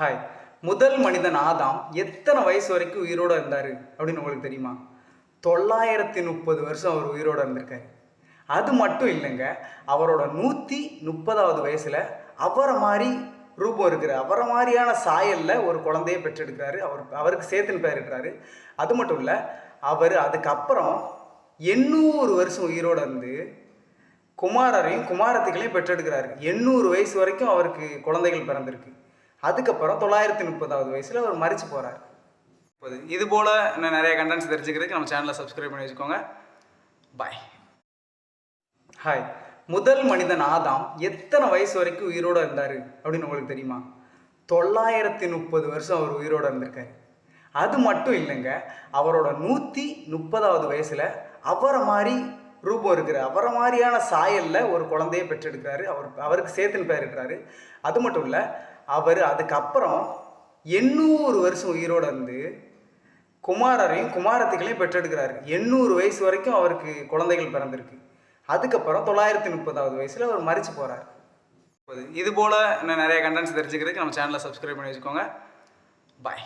Hi முதல் மனிதன் ஆதாம் எத்தனை வயசு வரைக்கும் உயிரோடு இருந்தார் அப்படின்னு உங்களுக்கு தெரியுமா? தொள்ளாயிரத்தி முப்பது வருஷம் அவர் உயிரோடு இருந்திருக்காரு. அது மட்டும் இல்லைங்க அவரோட நூற்றி முப்பதாவது வயசில் அவரை மாதிரி ரூபம் இருக்கிற அவரை மாதிரியான சாயலில் ஒரு குழந்தைய பெற்றெடுக்கிறாரு. அவர் அவருக்கு சேர்த்துன்னு பேர் இருக்கிறாரு. அது மட்டும் இல்லை அவர் அதுக்கப்புறம் எண்ணூறு வருஷம் உயிரோட இருந்து குமாரரையும் குமாரத்துக்களையும் பெற்றெடுக்கிறாரு. எண்ணூறு வயசு வரைக்கும் அவருக்கு குழந்தைகள் பிறந்திருக்கு. அதுக்கப்புறம் தொள்ளாயிரத்தி முப்பதாவது வயசில் அவர் மறிச்சு போகிறார் இது போல் இன்னும் நிறைய கண்டென்ட்ஸ் தெரிஞ்சுக்கிறதுக்கு நம்ம சேனலை சப்ஸ்கிரைப் பண்ணி வச்சுக்கோங்க. பாய் ஹாய் முதல் மனிதன் ஆதாம் எத்தனை வயசு வரைக்கும் உயிரோட இருந்தார் அப்படின்னு உங்களுக்கு தெரியுமா? தொள்ளாயிரத்தி முப்பது வருஷம் அவர் உயிரோட இருந்திருக்காரு. அது மட்டும் இல்லைங்க அவரோட நூற்றி முப்பதாவது வயசில் அவரை மாதிரி ரூபம் இருக்கிற அவரை மாதிரியான சாயலில் ஒரு குழந்தைய பெற்றெடுக்கிறாரு. அவர் அவருக்கு சேர்த்துன்னு பேர் இருக்கிறாரு. அது மட்டும் இல்லை அவர் அதுக்கப்புறம் எண்ணூறு வருஷம் உயிரோடு இருந்து குமாரரையும் குமாரத்திகளையும் பெற்றெடுக்கிறார். எண்ணூறு வயசு வரைக்கும் அவருக்கு குழந்தைகள் பிறந்திருக்கு. அதுக்கப்புறம் தொள்ளாயிரத்தி முப்பதாவது வயசில் அவர் மறிச்சு போகிறார் இது போல் இன்னும் நிறைய கண்டென்ட்ஸ் தெரிஞ்சுக்கிறதுக்கு நம்ம சேனலை சப்ஸ்கிரைப் பண்ணி வச்சுக்கோங்க. பாய்